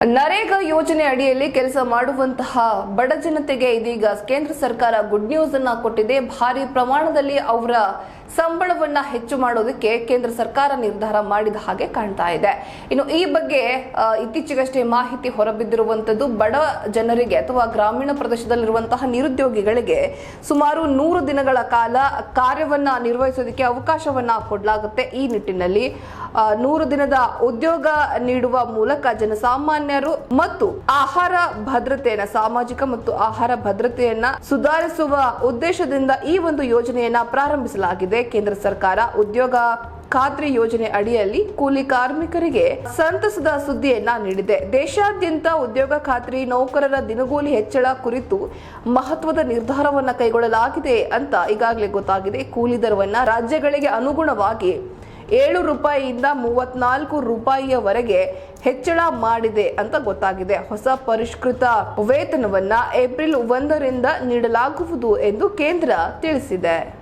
ನರೇಗಾ ಯೋಜನೆ ಅಡಿಯಲ್ಲಿ ಕೆಲಸ ಮಾಡುವಂತಹ ಬಡ ಜನತೆಗೆ ಇದೀಗ ಕೇಂದ್ರ ಸರ್ಕಾರ ಗುಡ್ ನ್ಯೂಸ್ ಅನ್ನ ಕೊಟ್ಟಿದೆ. ಭಾರಿ ಪ್ರಮಾಣದಲ್ಲಿ ಅವರ ಸಂಬಳವನ್ನ ಹೆಚ್ಚು ಮಾಡೋದಕ್ಕೆ ಕೇಂದ್ರ ಸರ್ಕಾರ ನಿರ್ಧಾರ ಮಾಡಿದ ಹಾಗೆ ಕಾಣ್ತಾ ಇದೆ. ಇನ್ನು ಈ ಬಗ್ಗೆ ಇತ್ತೀಚೆಗಷ್ಟೇ ಮಾಹಿತಿ ಹೊರಬಿದ್ದಿರುವಂತದ್ದು ಬಡ ಜನರಿಗೆ ಅಥವಾ ಗ್ರಾಮೀಣ ಪ್ರದೇಶದಲ್ಲಿರುವಂತಹ ನಿರುದ್ಯೋಗಿಗಳಿಗೆ ಸುಮಾರು ನೂರು ದಿನಗಳ ಕಾಲ ಕಾರ್ಯವನ್ನ ನಿರ್ವಹಿಸೋದಕ್ಕೆ ಅವಕಾಶವನ್ನ ಕೊಡಲಾಗುತ್ತೆ. ಈ ನಿಟ್ಟಿನಲ್ಲಿ ನೂರು ದಿನದ ಉದ್ಯೋಗ ನೀಡುವ ಮೂಲಕ ಜನಸಾಮಾನ್ಯರು ಮತ್ತು ಆಹಾರ ಭದ್ರತೆಯನ್ನ, ಸಾಮಾಜಿಕ ಮತ್ತು ಆಹಾರ ಭದ್ರತೆಯನ್ನ ಸುಧಾರಿಸುವ ಉದ್ದೇಶದಿಂದ ಈ ಒಂದು ಯೋಜನೆಯನ್ನ ಪ್ರಾರಂಭಿಸಲಾಗಿದೆ. ಕೇಂದ್ರ ಸರ್ಕಾರ ಉದ್ಯೋಗ ಖಾತ್ರಿ ಯೋಜನೆ ಅಡಿಯಲ್ಲಿ ಕೂಲಿ ಕಾರ್ಮಿಕರಿಗೆ ಸಂತಸದ ಸುದ್ದಿಯನ್ನ ನೀಡಿದೆ. ದೇಶಾದ್ಯಂತ ಉದ್ಯೋಗ ಖಾತ್ರಿ ನೌಕರರ ದಿನಗೂಲಿ ಹೆಚ್ಚಳ ಕುರಿತು ಮಹತ್ವದ ನಿರ್ಧಾರವನ್ನ ಕೈಗೊಳ್ಳಲಾಗಿದೆ ಅಂತ ಈಗಾಗಲೇ ಗೊತ್ತಾಗಿದೆ. ಕೂಲಿ ದರವನ್ನ ರಾಜ್ಯಗಳಿಗೆ ಅನುಗುಣವಾಗಿ ಏಳು ರೂಪಾಯಿಯಿಂದ ಮೂವತ್ನಾಲ್ಕು ರೂಪಾಯಿಯವರೆಗೆ ಹೆಚ್ಚಳ ಮಾಡಿದೆ ಅಂತ ಗೊತ್ತಾಗಿದೆ. ಹೊಸ ಪರಿಷ್ಕೃತ ವೇತನವನ್ನ ಏಪ್ರಿಲ್ ಒಂದರಿಂದ ನೀಡಲಾಗುವುದು ಎಂದು ಕೇಂದ್ರ ತಿಳಿಸಿದೆ.